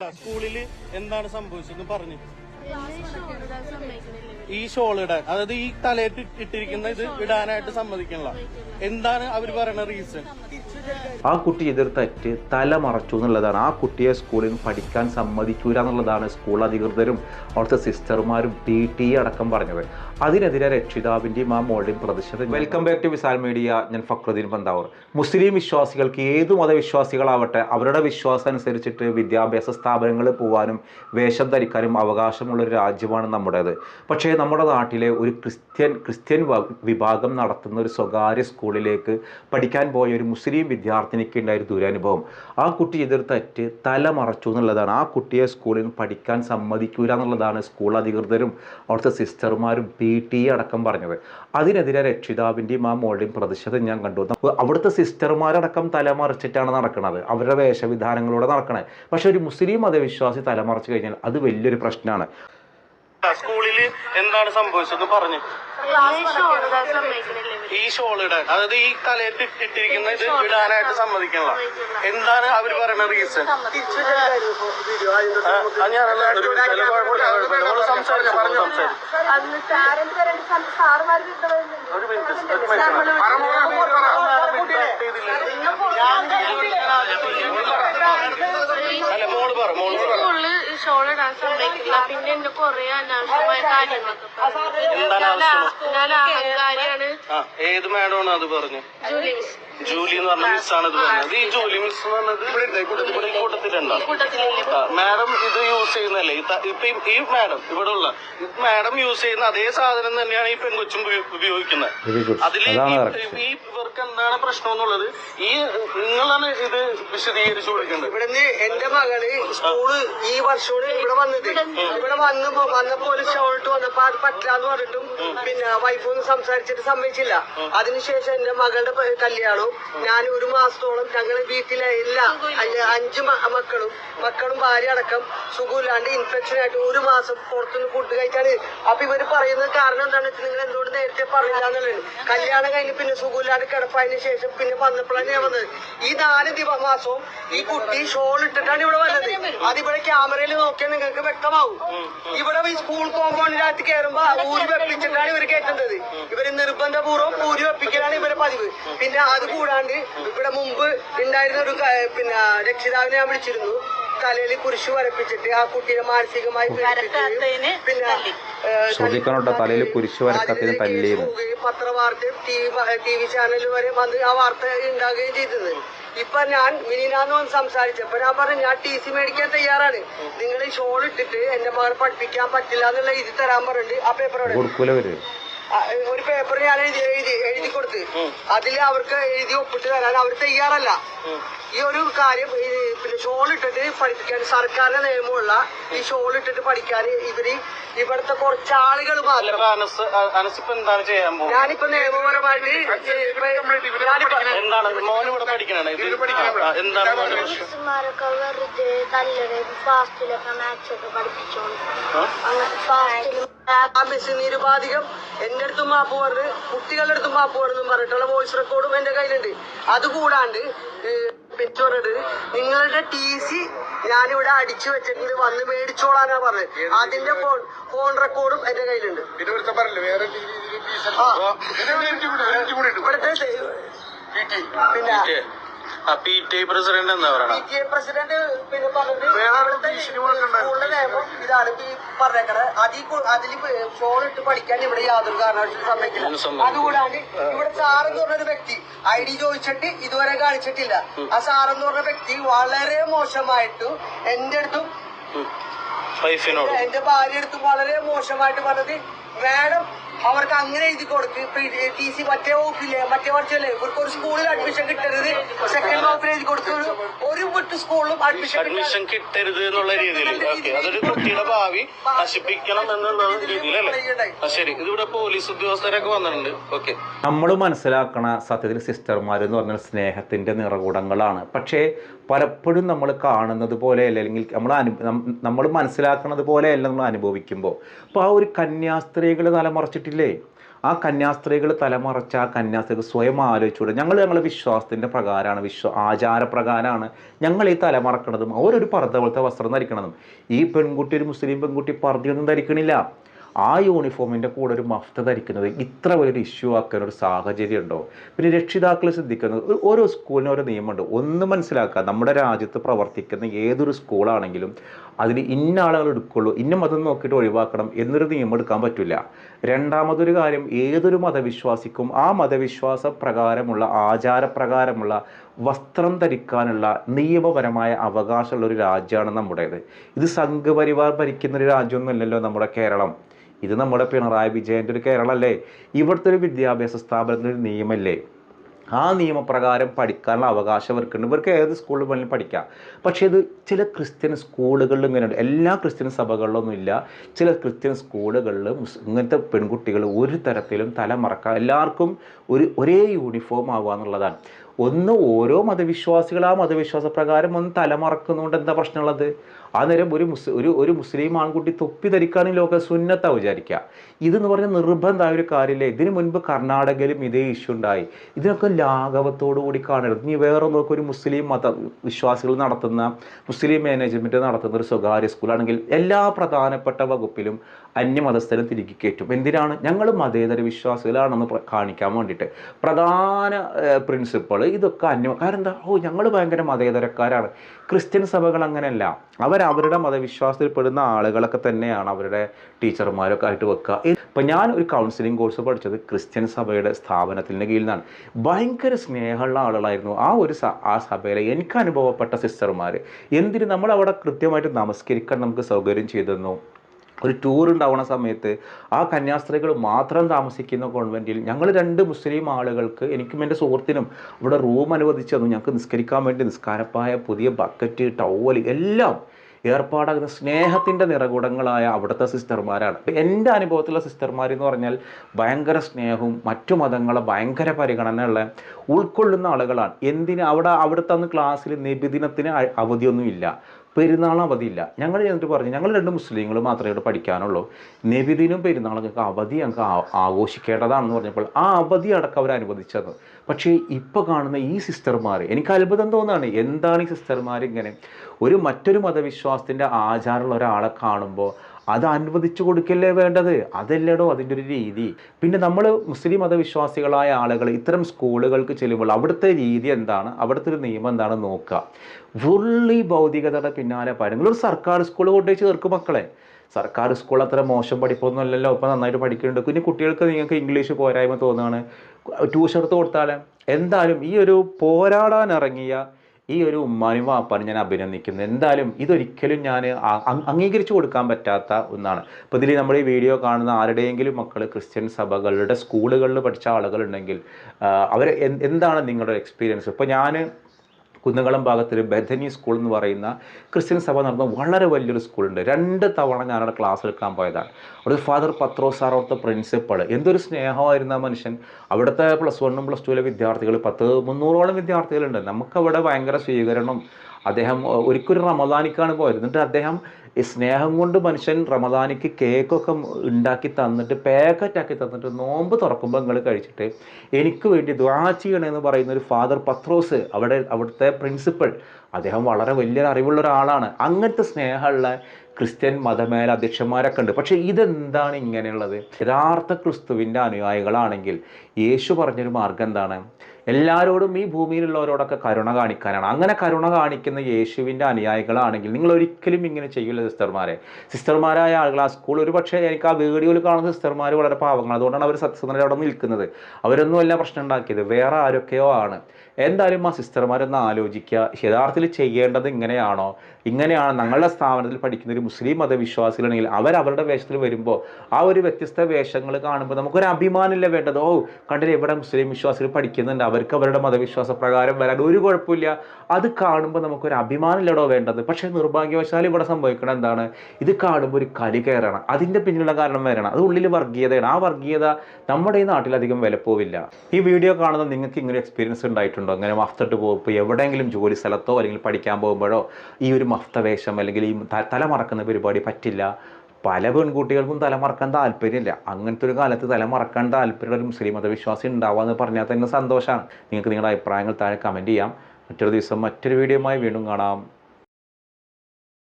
സ്കൂളിൽ എന്താണ് സംഭവിച്ചതെന്ന് പറഞ്ഞു. ഈ ഷോൾ ഇടാൻ അതായത് ഈ തലയിട്ട് ഇട്ടിരിക്കുന്ന ഇത് ഇടാനായിട്ട് സമ്മതിക്കണില്ല. എന്താണ് അവർ പറയുന്ന റീസൺ ആ കുട്ടി എതിർത്തറ്റ് തെറ്റ് തല മറച്ചു എന്നുള്ളതാണ്. ആ കുട്ടിയെ സ്കൂളിൽ നിന്ന് പഠിക്കാൻ സമ്മതിക്കൂല എന്നുള്ളതാണ് സ്കൂൾ അധികൃതരും അവിടുത്തെ സിസ്റ്റർമാരും പി ടി അടക്കം പറഞ്ഞത്. അതിനെതിരെ രക്ഷിതാവിന്റെയും ആ മോളുടെയും പ്രതിഷേധം welcome back to Visal media ഞാൻ ഫക്രുദ്ദീൻ പന്താവൂർ. മുസ്ലിം വിശ്വാസികൾക്ക് ഏത് മതവിശ്വാസികളാവട്ടെ അവരുടെ വിശ്വാസം അനുസരിച്ചിട്ട് വിദ്യാഭ്യാസ സ്ഥാപനങ്ങളിൽ പോകാനും വേഷം ധരിക്കാനും അവകാശമുള്ള ഒരു രാജ്യമാണ് നമ്മുടേത്. പക്ഷേ നമ്മുടെ നാട്ടിലെ ഒരു ക്രിസ്ത്യൻ ക്രിസ്ത്യൻ വിഭാഗം നടത്തുന്ന ഒരു സ്വകാര്യ സ്കൂളിലേക്ക് പഠിക്കാൻ പോയ ഒരു മുസ്ലിം വിദ്യാർത്ഥിനിക്ക് ഉണ്ടായ ഒരു ദുരനുഭവം. ആ കുട്ടി ചെയ്തൊരു തെറ്റ് തല മറച്ചു എന്നുള്ളതാണ്. ആ കുട്ടിയെ സ്കൂളിൽ പഠിക്കാൻ സമ്മതിക്കൂല എന്നുള്ളതാണ് സ്കൂൾ അധികൃതരും അവിടുത്തെ സിസ്റ്റർമാരും പി ടി അടക്കം പറഞ്ഞത്. അതിനെതിരെ രക്ഷിതാവിന്റെയും ആ മോളുടെയും പ്രതിഷേധം ഞാൻ കണ്ടു. അവിടുത്തെ സിസ്റ്റർമാരടക്കം തലമറിച്ചിട്ടാണ് നടക്കുന്നത് അവരുടെ വേഷവിധാനങ്ങളോടെ നടക്കണത് പക്ഷെ ഒരു മുസ്ലിം മതവിശ്വാസി തലമറിച്ച് കഴിഞ്ഞാൽ അത് വലിയൊരു പ്രശ്നമാണ്. സ്കൂളിൽ എന്താണ് സംഭവിച്ചത് പറഞ്ഞു. ഈ ഷോൾ ഇടാൻ. അതായത് ഈ തലയിട്ട് ഇട്ടിരിക്കുന്ന ഇത് ഇടാനായിട്ട് സമ്മതിക്കണില്ല. എന്താണ് അവർ പറയുന്ന റീസൺ സംസാരിച്ചു പറഞ്ഞു ഒരു മിനിറ്റ് ഒരു മിനിറ്റ്. അല്ല മോൾ പറ മോൾ പറ. ഈ ഷോളിടാൻ സമ്മതിക്കില്ല പിന്നെ എന്നെ കൊറേ അനാവശ്യമായ കാര്യങ്ങളൊക്കെ പറഞ്ഞു. ഞാൻ അഹങ്കാരിയാണ്. ഏത് മാഡമാണ് അത് പറഞ്ഞു? Julie miss. ജൂലി എന്ന് പറഞ്ഞ മിസ്സാണ് ഇത് പറഞ്ഞത്. ഈ ജൂലി മിസ് എന്ന് പറഞ്ഞത് ഇവിടെ ഈ കൂട്ടത്തിലുണ്ടോ. മാഡം ഇത് യൂസ് ചെയ്യുന്നല്ലേ ഈ ഇപ്പൊ ഈ- മാഡം ഇവിടെ ഉള്ള മാഡം യൂസ് ചെയ്യുന്ന അതേ സാധനം തന്നെയാണ് ഈ പെൺകൊച്ചും ഉപയോ- ഉപയോഗിക്കുന്നത്. അതിൽ ഈ ഇവർക്ക് എന്താണ് പ്രശ്നം എന്നുള്ളത് ഈ നിങ്ങളാണ് ഇത് വിശദീകരിച്ചു കൊടുക്കേണ്ടത്. ഇവിടുന്ന് എന്റെ മകൾ സ്കൂൾ ഈ വർഷമാണ് ഇവിടെ വന്നത്. ഇവിടെ വന്ന് വന്ന വന്നപ്പോ ഒരു ഷോൾട്ട് വന്നപ്പോ അത് പറ്റില്ലാന്ന് പറഞ്ഞിട്ടും പിന്നെ വൈഫൊന്നും സംസാരിച്ചിട്ട് സമ്മതിച്ചില്ല. അതിനുശേഷം എന്റെ മകളുടെ കല്യാണവും ഞാൻ ഒരു മാസത്തോളം ഞങ്ങൾ വീട്ടിലെ എല്ലാ അഞ്ച് മക്കളും മക്കളും ഭാര്യ അടക്കം സുഖമില്ലാണ്ട് ഇൻഫെക്ഷൻ ആയിട്ട് ഒരു മാസം പുറത്തുനിന്ന് ഫുഡ് കഴിക്കാണ് അപ്പൊ ഇവർ പറയുന്നത് കാരണം എന്താണെന്ന് വെച്ചാൽ നിങ്ങൾ എന്തുകൊണ്ട് നേരത്തെ പറഞ്ഞില്ല എന്നുള്ളത് കല്യാണം കഴിഞ്ഞ് പിന്നെ സുഖമില്ലാണ്ട് ശേഷം പിന്നെ വന്നപ്പോഴാണ് ഞാൻ വന്നത്. ഈ നാല് ദിവ ഈ കുട്ടി ഷോൾ ഇട്ടിട്ടാണ് ഇവിടെ വന്നത്. അതിവിടെ ക്യാമറയിൽ നോക്കിയാൽ നിങ്ങൾക്ക് വ്യക്തമാവും. ഇവിടെ ഈ സ്കൂൾ കോമ്പൗണ്ടിനകത്ത് കയറുമ്പോ ഊരി വെപ്പിച്ചിട്ടാണ് ഇവർ കയറ്റുന്നത്. ഇവർ നിർബന്ധപൂർവം ഊരി വെപ്പിക്കലാണ് ഇവരെ പതിവ്. പിന്നെ അത് കൂടാണ്ട് ഇവിടെ മുമ്പ് ഉണ്ടായിരുന്ന ഒരു പിന്നെ രക്ഷിതാവിനെ ഞാൻ വിളിച്ചിരുന്നു. തലയിൽ കുരിശു വരപ്പിച്ചിട്ട് ആ കുട്ടിയെ മാനസികമായി ഏഹ്, തലയിൽ കുരിശു വരക്കത്തിന് തല്ലിയിരുന്നു. പോവുകയും പത്രവാർത്തയും ടി വി ചാനൽ ചാനലിൽ വരെ വന്ന് ആ വാർത്ത ഉണ്ടാകുകയും ചെയ്തത്. ഇപ്പൊ ഞാൻ മിനിനാന്ന് വന്ന് സംസാരിച്ചപ്പോ ഞാൻ പറഞ്ഞു ഞാൻ ടി സി മേടിക്കാൻ തയ്യാറാണ്. നിങ്ങൾ ഈ ഷോൾ ഇട്ടിട്ട് എന്റെ മകൾ പഠിപ്പിക്കാൻ പറ്റില്ല എന്നുള്ള ഇത് തരാൻ പറഞ്ഞിട്ട് ആ പേപ്പറോട് ഒരു പേപ്പർ ഞാൻ എഴുതി എഴുതി എഴുതി കൊടുത്ത്. അതിൽ അവർക്ക് എഴുതി ഒപ്പിട്ട് തരാൻ അവർ തയ്യാറല്ല. ഈ ഒരു കാര്യം ഈ പിന്നെ ഷോൾ ഇട്ടിട്ട് പഠിപ്പിക്കാൻ സർക്കാരിന്റെ നിയമമുള്ള ഈ ഷോൾ ഇട്ടിട്ട് പഠിക്കാൻ ഇവർ ഇവിടുത്തെ കുറച്ച് ആളുകൾ മാത്രം. എന്താണ് ചെയ്യാൻ പോകുന്നത്? ഞാനിപ്പോ നിയമപരമായിട്ട് ഇപ്പൊ എന്താണ് മോൻ ഇവിടെ പഠിക്കണേ? ഇത് ആ, എന്താണ് മോന്റെ പ്രശ്നം മിസ്സുമാരൊക്കെ വെറുതെ തല്ലടയും ഫാസ്റ്റിലൊക്കെ മാത്സ് ഒക്കെ പഠിപ്പിച്ചോണ്ട്. ആ? ഫാസ്റ്റിൽ ആ മിസ് നിരുപാധികം എന്റെ അടുത്തും മാപ്പ് പറഞ്ഞ് കുട്ടികളുടെ അടുത്തും മാപ്പ് പറഞ്ഞെന്നും പറഞ്ഞിട്ടുള്ള വോയിസ് റെക്കോർഡും എന്റെ കയ്യിലുണ്ട്. അതുകൂടാണ്ട് പിറ്റോറത് നിങ്ങളുടെ ടി സി ഞാനിവിടെ അടിച്ചു വെച്ചിട്ടുണ്ട്. വന്ന് മേടിച്ചോളാനാ പറഞ്ഞത്. അതിന്റെ ഫോൺ ഫോൺ റെക്കോർഡും എന്റെ കയ്യിലുണ്ട്. ആ. ഇവിടുത്തെ പിന്നെ ആ പി ടി പ്രസിഡന്റ് എന്താ പറയണ. പി ടി പ്രസിഡന്റ് പിന്നെ പറഞ്ഞത് അവിടുത്തെ സ്കൂളിന്റെ നിയമം ഇതാണ് ഈ പറഞ്ഞേക്കണത്. അതിൽ അതിൽ ഫോൺ ഇട്ട് പഠിക്കാൻ ഇവിടെ യാതൊരു കാരണവശാലും സമ്മതിക്കില്ല. അതുകൂടാണ്ട് ഇവിടെ സാറെന്ന് പറഞ്ഞൊരു വ്യക്തി ഐ ഡി ചോദിച്ചിട്ട് ഇതുവരെ കാണിച്ചിട്ടില്ല. ആ സാറെന്ന് പറഞ്ഞ വ്യക്തി വളരെ മോശമായിട്ട് എന്റെ അടുത്തും എന്റെ ഭാര്യ അടുത്തും വളരെ മോശമായിട്ട് പറഞ്ഞത് മാഡം അവർക്ക് അങ്ങനെ എഴുതി കൊടുക്ക്. ടി സി മറ്റേ വകുപ്പില്ലേ മറ്റേ വർഷല്ലേ ഇവർക്ക് ഒരു സ്കൂളിൽ അഡ്മിഷൻ കിട്ടരുത്. സെക്കൻഡ് വകുപ്പിൽ എഴുതി കൊടുത്ത് ഒരു വിട്ട് സ്കൂളിലും അഡ്മിഷൻ അഡ്മിഷൻ കിട്ടരുത് എന്നുള്ള രീതിയിൽ അതൊരു കുട്ടിയുടെ ഭാവി നശിപ്പിക്കണം എന്നുള്ള രീതിയിലല്ലേ? ശരി. ഇതിവിടെ പോലീസ് ഉദ്യോഗസ്ഥരൊക്കെ വന്നിട്ടുണ്ട്. ഓക്കെ. നമ്മൾ മനസ്സിലാക്കണ സത്യത്തിൽ സിസ്റ്റർമാർ എന്ന് പറഞ്ഞാൽ സ്നേഹത്തിന്റെ നിറകൂടങ്ങളാണ്. പക്ഷേ പലപ്പോഴും നമ്മൾ കാണുന്നത് പോലെയല്ല അല്ലെങ്കിൽ നമ്മൾ അനു നമ്മൾ മനസ്സിലാക്കുന്നത് പോലെയല്ല നമ്മൾ അനുഭവിക്കുമ്പോൾ. അപ്പോൾ ആ ഒരു കന്യാസ്ത്രീകൾ തലമറച്ചിട്ടില്ലേ? ആ കന്യാസ്ത്രീകൾ തലമറച്ച ആ കന്യാസ്ത്രീകൾ സ്വയം ആലോചിച്ചുകൂടെ ഞങ്ങൾ ഞങ്ങളുടെ വിശ്വാസത്തിന്റെ പ്രകാരമാണ് വിശ്വ ആചാരപ്രകാരമാണ് ഞങ്ങൾ ഈ തലമറക്കണതും അവരൊരു പർദ്ദ പോലത്തെ വസ്ത്രം ധരിക്കണതും. ഈ പെൺകുട്ടി ഒരു മുസ്ലിം പെൺകുട്ടി പർദ്ദയൊന്നും ധരിക്കണില്ല. ആ യൂണിഫോമിന്റെ കൂടെ ഒരു മഫ്ത ധരിക്കുന്നത് ഇത്ര വലിയൊരു ഇഷ്യൂ ആക്കാൻ ഒരു സാഹചര്യം ഉണ്ടോ? പിന്നെ രക്ഷിതാക്കൾ ശ്രദ്ധിക്കുന്നത് ഓരോ സ്കൂളിനും ഓരോ നിയമമുണ്ട്. ഒന്ന് മനസ്സിലാക്കുക നമ്മുടെ രാജ്യത്ത് പ്രവർത്തിക്കുന്ന ഏതൊരു സ്കൂളാണെങ്കിലും അതിൽ ഇന്ന ആളുകൾ എടുക്കുള്ളൂ ഇന്ന മതം നോക്കിയിട്ട് ഒഴിവാക്കണം എന്നൊരു നിയമം എടുക്കാൻ പറ്റില്ല. രണ്ടാമതൊരു കാര്യം ഏതൊരു മതവിശ്വാസിക്കും ആ മതവിശ്വാസ പ്രകാരമുള്ള ആചാരപ്രകാരമുള്ള വസ്ത്രം ധരിക്കാനുള്ള നിയമപരമായ അവകാശമുള്ള ഒരു രാജ്യമാണ് നമ്മുടേത്. ഇത് സംഘപരിവാർ ഭരിക്കുന്ന ഒരു രാജ്യമൊന്നുമല്ലല്ലോ നമ്മുടെ കേരളം. ഇത് നമ്മുടെ പിണറായി വിജയന്റെ ഒരു കേരളമല്ലേ ഇവിടുത്തെ ഒരു വിദ്യാഭ്യാസ സ്ഥാപനത്തിന്റെ ഒരു നിയമമല്ലേ ആ നിയമപ്രകാരം പഠിക്കാനുള്ള അവകാശം ഇവർക്കുണ്ട്. ഇവർക്ക് ഏത് സ്കൂളിൽ വേണമെങ്കിലും പഠിക്കാം. പക്ഷേ ഇത് ചില ക്രിസ്ത്യൻ സ്കൂളുകളിൽ ഇങ്ങനെയുണ്ട്. എല്ലാ ക്രിസ്ത്യൻ സഭകളിലൊന്നും ഇല്ല. ചില ക്രിസ്ത്യൻ സ്കൂളുകളിൽ ഇങ്ങനത്തെ പെൺകുട്ടികൾ ഒരു തരത്തിലും തല മറക്കാം എല്ലാവർക്കും ഒരു ഒരേ യൂണിഫോം ആവുക എന്നുള്ളതാണ്. ഒന്ന് ഓരോ മതവിശ്വാസികൾ ആ മതവിശ്വാസ പ്രകാരം ഒന്ന് തലമറക്കുന്നതുകൊണ്ട് എന്താ പ്രശ്നമുള്ളത്? ആ നേരം ഒരു മുസ് ഒരു ഒരു മുസ്ലിം ആൺകുട്ടി തൊപ്പി ധരിക്കാനും ലോക സുന്നത്താ വിചാരിക്കുക. ഇതെന്ന് പറഞ്ഞ നിർബന്ധമായ ഒരു കാര്യമില്ല ഇതിനു മുൻപ് കർണാടകയിലും ഇതേ ഇഷ്യൂ ഉണ്ടായി. ഇതിനൊക്കെ ലാഘവത്തോടു കൂടി കാണരുത്. ഇനി വേറെ നോക്കുക ഒരു മുസ്ലിം മത വിശ്വാസികൾ നടത്തുന്ന മുസ്ലിം മാനേജ്മെന്റ് നടത്തുന്ന ഒരു സ്വകാര്യ സ്കൂളാണെങ്കിൽ എല്ലാ പ്രധാനപ്പെട്ട വകുപ്പിലും അന്യമതസ്ഥരെ തിരികെ കയറ്റും. എന്തിനാണ്? ഞങ്ങൾ മതേതര വിശ്വാസികളാണെന്ന് കാണിക്കാൻ വേണ്ടിയിട്ട്. പ്രധാന പ്രിൻസിപ്പൾ ഇതൊക്കെ അന്യ കാരണം എന്താ? ഓ ഞങ്ങൾ ഭയങ്കര മതേതരക്കാരാണ്. ക്രിസ്ത്യൻ സഭകൾ അങ്ങനെയല്ല. അവരവരുടെ മതവിശ്വാസത്തിൽ പെടുന്ന ആളുകളൊക്കെ തന്നെയാണ് അവരുടെ ടീച്ചർമാരൊക്കെ ആയിട്ട് വെക്കുക ഇപ്പം ഞാൻ ഒരു കൗൺസിലിംഗ് കോഴ്സ് പഠിച്ചത് ക്രിസ്ത്യൻ സഭയുടെ സ്ഥാപനത്തിന്റെ കീഴിൽ നിന്നാണ് ഭയങ്കര സ്നേഹമുള്ള ആളുകളായിരുന്നു ആ ഒരു ആ സഭയിലെ എനിക്ക് അനുഭവപ്പെട്ട സിസ്റ്റർമാർ എന്തിന് നമ്മൾ അവിടെ കൃത്യമായിട്ട് നമസ്കരിക്കാൻ നമുക്ക് സൗകര്യം ചെയ്തു ഒരു ടൂർ ഉണ്ടാവുന്ന സമയത്ത് ആ കന്യാസ്ത്രീകൾ മാത്രം താമസിക്കുന്ന കോൺവെന്റിൽ ഞങ്ങൾ രണ്ട് മുസ്ലിം ആളുകൾക്ക് എനിക്കും എന്റെ സുഹൃത്തിനും ഇവിടെ റൂം അനുവദിച്ചു തന്നു. ഞങ്ങൾക്ക് നിസ്കരിക്കാൻ വേണ്ടി നിസ്കാരപ്പായ പുതിയ ബക്കറ്റ് ടവൽ എല്ലാം ഏർപ്പാടാകുന്ന സ്നേഹത്തിന്റെ നിറകുടങ്ങളായ അവിടുത്തെ സിസ്റ്റർമാരാണ് എന്റെ അനുഭവത്തിലുള്ള സിസ്റ്റർമാർ എന്ന് പറഞ്ഞാൽ ഭയങ്കര സ്നേഹവും മറ്റു മതങ്ങളെ ഭയങ്കര പരിഗണനയുള്ള ഉൾക്കൊള്ളുന്ന ആളുകളാണ്. എന്തിന്? അവിടെ അവിടുത്തെ അന്ന് ക്ലാസ്സിൽ നിബിദിനത്തിന് അവധിയൊന്നുമില്ല. പെരുന്നാൾ അവധിയില്ല ഞങ്ങൾ എന്നിട്ട് പറഞ്ഞു ഞങ്ങൾ രണ്ട് മുസ്ലിങ്ങൾ മാത്രമേ ഇവിടെ പഠിക്കാനുള്ളൂ. നബിദിനും പെരുന്നാളൊക്കെ അവധി ഞങ്ങൾക്ക് ആഘോഷിക്കേണ്ടതാണെന്ന് പറഞ്ഞപ്പോൾ ആ അവധി അടക്കം അവർ അനുവദിച്ചത്. പക്ഷേ ഇപ്പോൾ കാണുന്ന ഈ സിസ്റ്റർമാർ എനിക്ക് അത്ഭുതം തോന്നുകയാണ്. എന്താണ് ഈ സിസ്റ്റർമാർ ഇങ്ങനെ ഒരു മറ്റൊരു മതവിശ്വാസത്തിന്റെ ആചാരമുള്ള ഒരാളെ കാണുമ്പോൾ അത് അനുവദിച്ചു കൊടുക്കല്ലേ വേണ്ടത്? അതല്ലടോ അതിന്റെ ഒരു രീതി. പിന്നെ നമ്മൾ മുസ്ലിം മതവിശ്വാസികളായ ആളുകൾ ഇത്തരം സ്കൂളുകൾക്ക് ചെല്ലുമ്പോൾ അവിടുത്തെ രീതി എന്താണ്? അവിടുത്തെ ഒരു നിയമം എന്താണ് നോക്കുക. ഫുള്ളി ഭൗതികതയുടെ പിന്നാലെ പാടും ഒരു സർക്കാർ സ്കൂൾ കൊണ്ടുപോയി ചേർക്കും മക്കളെ. സർക്കാർ സ്കൂൾ അത്ര മോശം പഠിപ്പൊന്നും അല്ലല്ലോ. ഇപ്പം നന്നായിട്ട് പഠിക്കുന്നുണ്ട്. പിന്നെ കുട്ടികൾക്ക് നിങ്ങൾക്ക് ഇംഗ്ലീഷ് പോരായ്മ തോന്നുകയാണ്. ട്യൂഷൻ എടുത്ത് കൊടുത്താലേ? എന്തായാലും ഈ ഒരു പോരാടാൻ ഇറങ്ങിയ ഈ ഒരു ഉമ്മാനും വാപ്പാനും ഞാൻ അഭിനന്ദിക്കുന്നു. എന്തായാലും ഇതൊരിക്കലും ഞാൻ അംഗീകരിച്ചു കൊടുക്കാൻ പറ്റാത്ത ഒന്നാണ്. അപ്പോൾ ഇതിൽ നമ്മൾ ഈ വീഡിയോ കാണുന്ന ആരുടെയെങ്കിലും മക്കൾ ക്രിസ്ത്യൻ സഭകളുടെ സ്കൂളുകളിൽ പഠിച്ച ആളുകളുണ്ടെങ്കിൽ അവർ എന്താണ് നിങ്ങളുടെ എക്സ്പീരിയൻസ് ഇപ്പോൾ ഞാൻ കുന്നംകുളം ഭാഗത്തിൽ ബഥനി സ്കൂൾ എന്ന് പറയുന്ന ക്രിസ്ത്യൻ സഭ നടന്ന വളരെ വലിയൊരു സ്കൂളുണ്ട് രണ്ട് തവണ ഞാനവിടെ ക്ലാസ് എടുക്കാൻ പോയതാണ്. അവിടെ ഫാദർ പത്രോ സാർ അവിടുത്തെ പ്രിൻസിപ്പൾ എന്തൊരു സ്നേഹമായിരുന്ന ആ മനുഷ്യൻ. അവിടുത്തെ പ്ലസ് വണ്ണും പ്ലസ് ടുവിലെ വിദ്യാർത്ഥികൾ പത്ത് മുന്നൂറോളം വിദ്യാർത്ഥികളുണ്ട്. നമുക്കവിടെ ഭയങ്കര സ്വീകരണം അദ്ദേഹം ഒരിക്കലും റമദാനിക്കാണ് പോയത്. എന്നിട്ട് അദ്ദേഹം സ്നേഹം കൊണ്ട് മനുഷ്യൻ റമദാനിക്ക് കേക്കൊക്കെ ഉണ്ടാക്കി തന്നിട്ട് പാക്കറ്റാക്കി തന്നിട്ട് നോമ്പ് തുറക്കുമ്പോൾ നിങ്ങൾ കഴിച്ചിട്ട് എനിക്ക് വേണ്ടി ദ്വാ ചെയ്യണമെന്ന് പറയുന്ന ഒരു ഫാദർ പത്രോസ് അവിടെ അവിടുത്തെ പ്രിൻസിപ്പൾ അദ്ദേഹം വളരെ വലിയൊരു അറിവുള്ള ഒരാളാണ്. അങ്ങനത്തെ സ്നേഹമുള്ള ക്രിസ്ത്യൻ മതമേല അധ്യക്ഷന്മാരൊക്കെ ഉണ്ട്. പക്ഷേ ഇതെന്താണ് ഇങ്ങനെയുള്ളത്? യഥാർത്ഥ ക്രിസ്തുവിന്റെ അനുയായികളാണെങ്കിൽ യേശു പറഞ്ഞൊരു മാർഗം എന്താണ്? എല്ലാവരോടും ഈ ഭൂമിയിലുള്ളവരോടൊക്കെ കരുണ കാണിക്കാനാണ്. അങ്ങനെ കരുണ കാണിക്കുന്ന യേശുവിന്റെ അനുയായികളാണെങ്കിൽ നിങ്ങൾ ഒരിക്കലും ഇങ്ങനെ ചെയ്യില്ല സിസ്റ്റർമാരെ. സിസ്റ്റർമാരായ ആളുകൾ ആ സ്കൂൾ ഒരു പക്ഷേ എനിക്ക് ആ വീഡിയോയിൽ കാണുന്ന സിസ്റ്റർമാർ വളരെ പാവങ്ങൾ. അതുകൊണ്ടാണ് അവർ സത്യസന്ധത അവിടെ നിൽക്കുന്നത്. അവരൊന്നും അല്ല പ്രശ്നം ഉണ്ടാക്കിയത്. വേറെ ആരൊക്കെയോ ആണ്. എന്തായാലും ആ സിസ്റ്റർമാരൊന്ന് ആലോചിക്കുക. യഥാർത്ഥത്തിൽ ചെയ്യേണ്ടത് ഇങ്ങനെയാണോ? ഇങ്ങനെയാണ് ഞങ്ങളുടെ സ്ഥാപനത്തിൽ പഠിക്കുന്ന ഒരു മുസ്ലിം മതവിശ്വാസികളാണെങ്കിൽ അവർ അവരുടെ വേഷത്തിൽ വരുമ്പോൾ ആ ഒരു വ്യത്യസ്ത വേഷങ്ങൾ കാണുമ്പോൾ നമുക്കൊരു അഭിമാനമല്ലേ വേണ്ടത്? ഓ കണ്ടില്ല ഇവിടെ മുസ്ലിം വിശ്വാസികൾ പഠിക്കുന്നുണ്ട്. അവർക്ക് അവരുടെ മതവിശ്വാസ പ്രകാരം വരാൻ ഒരു കുഴപ്പമില്ല. അത് കാണുമ്പോൾ നമുക്കൊരു അഭിമാനമില്ലടോ വേണ്ടത്. പക്ഷേ നിർഭാഗ്യവശാൽ ഇവിടെ സംഭവിക്കണം എന്താണ്? ഇത് കാണുമ്പോൾ ഒരു കലി കയറണം. അതിന്റെ പിന്നിലുള്ള കാരണം വരണം അത് ഉള്ളിൽ വർഗീയതയാണ്. ആ വർഗീയത നമ്മുടെ ഈ നാട്ടിൽ അധികം വിലപ്പോവില്ല. ഈ വീഡിയോ കാണുന്ന നിങ്ങൾക്ക് ഇങ്ങനെ എക്സ്പീരിയൻസ് ഉണ്ടായിട്ടുണ്ടോ? അങ്ങനെ മഫ്തട്ട് പോകുമ്പോൾ എവിടെയെങ്കിലും ജോലി സ്ഥലത്തോ അല്ലെങ്കിൽ പഠിക്കാൻ പോകുമ്പോഴോ ഈ ഒരു മഫ്തവേഷം അല്ലെങ്കിൽ ഈ തല മറക്കുന്ന പരിപാടി പറ്റില്ല? പല പെൺകുട്ടികൾക്കും തലമറക്കാൻ താല്പര്യമില്ല. അങ്ങനത്തെ ഒരു കാലത്ത് തലമറക്കാൻ താല്പര്യമുള്ള ഒരു മുസ്ലിം മതവിശ്വാസി ഉണ്ടാവുക എന്ന് പറഞ്ഞാൽ തന്നെ സന്തോഷമാണ്. നിങ്ങൾക്ക് നിങ്ങളുടെ അഭിപ്രായങ്ങൾ താഴെ കമന്റ് ചെയ്യാം. മറ്റൊരു ദിവസം മറ്റൊരു വീഡിയോയുമായി വീണ്ടും കാണാം.